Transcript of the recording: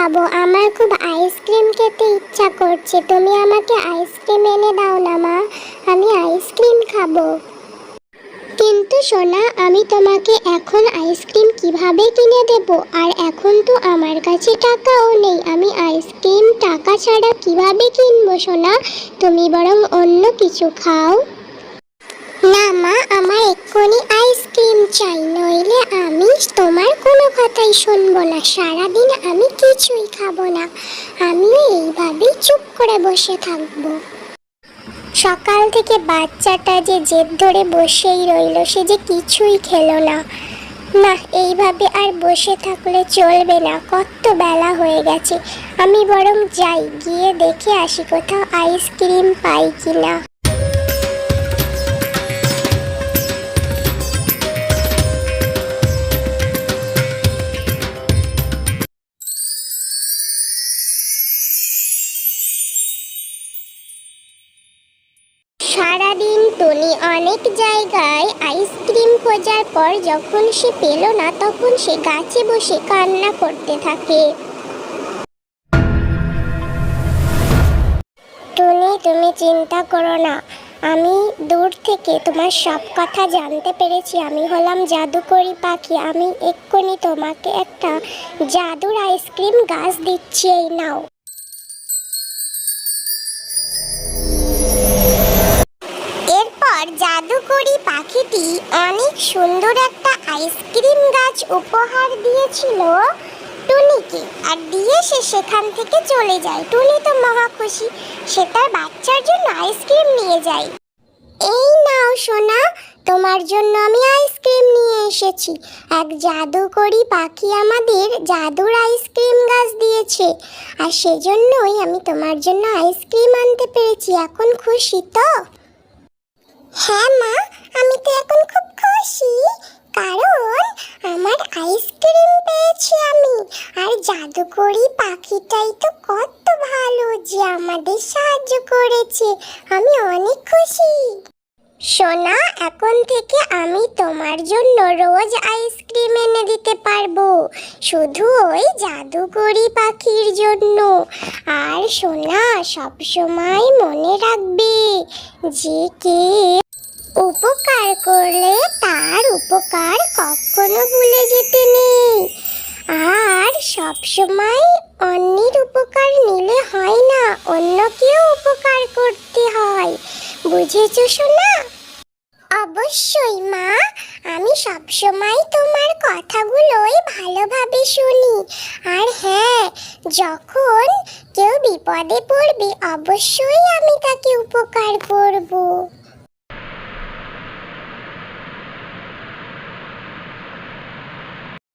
খাব আমার খুব আইসক্রিম খেতে ইচ্ছা করছে। তুমি আমাকে আইসক্রিম এনে দাও না, মা। আমি আইসক্রিম খাব। কিন্তু সোনা, আমি তোমাকে এখন আইসক্রিম কীভাবে কিনে দেব? আর এখন তো আমার কাছে টাকাও নেই। আমি আইসক্রিম টাকা ছাড়া কীভাবে কিনবো সোনা? তুমি বরং অন্য কিছু খাও। না, মা, আমার এক্ষুনি আইসক্রিম চাই। নইলে আমি তোমার কথাই শুনব না। সারাদিন আমি কিছুই খাব না। আমিও এইভাবেই চুপ করে বসে থাকব। সকাল থেকে বাচ্চাটা যে জেদ ধরে বসেই রইল, সে যে কিছুই খেলো না। না, এইভাবে আর বসে থাকলে চলবে না। কত বেলা হয়ে গেছে। আমি বরং যাই, গিয়ে দেখে আসি কোথাও আইসক্রিম পাই কিনা। সারাদিন টনি অনেক জায়গায় আইসক্রিম খোঁজার পর যখন সে পেল না, তখন সে গাছে বসে কান্না করতে থাকে। টনি, তুমি চিন্তা করো না। আমি দূর থেকে তোমার সব কথা জানতে পেরেছি। আমি হলাম জাদুকরি পাখি। আমি এক্ষুনি তোমাকে একটা জাদুর আইসক্রিম গাছ দিচ্ছি, এই নাও। সুন্দর একটা আইসক্রিম গাছ উপহার দিয়েছিল টুনিকে। আর দিয়ে সে সেখান থেকে চলে যায়। টুনি তো মহা খুশি। সে তার বাচ্চার জন্য আইসক্রিম নিয়ে যায়। এই নাও সোনা, তোমার জন্য আমি আইসক্রিম নিয়ে এসেছি। এক জাদুকরি পাখি আমাদের জাদুর আইসক্রিম গাছ দিয়েছে। আর সেজন্যই আমি তোমার জন্য আইসক্রিম আনতে পেরেছি। এখন খুশি তো? হ্যাঁ মা, আমি তো এখন খুব খুশি। কারণ আমার আইসক্রিম পেয়েছি আমি। আর জাদুকরি পাখিটাই তো কত ভালো যে আমাদের সাহায্য করেছে। আমি অনেক খুশি। সোনা, এখন থেকে আমি তোমার জন্য রোজ আইসক্রিম এনে দিতে পারব। শুধু ওই জাদুকরি পাখির জন্য। আর সোনা, সবসময় মনে রাখবে যে কে উপকার করলে তার উপকার কখনো ভুলে যেতে নেই আর সবসময় অন্যের উপকার নিলে হয় না, অন্যকেও উপকার করতে হয়। বুঝেছ শোনা অবশ্যই মা, আমি সবসময় তোমার কথাগুলোই ভালোভাবে শুনি। আর হ্যাঁ যখন কেউ বিপদে পড়বে, অবশ্যই আমি তাকে উপকার করব।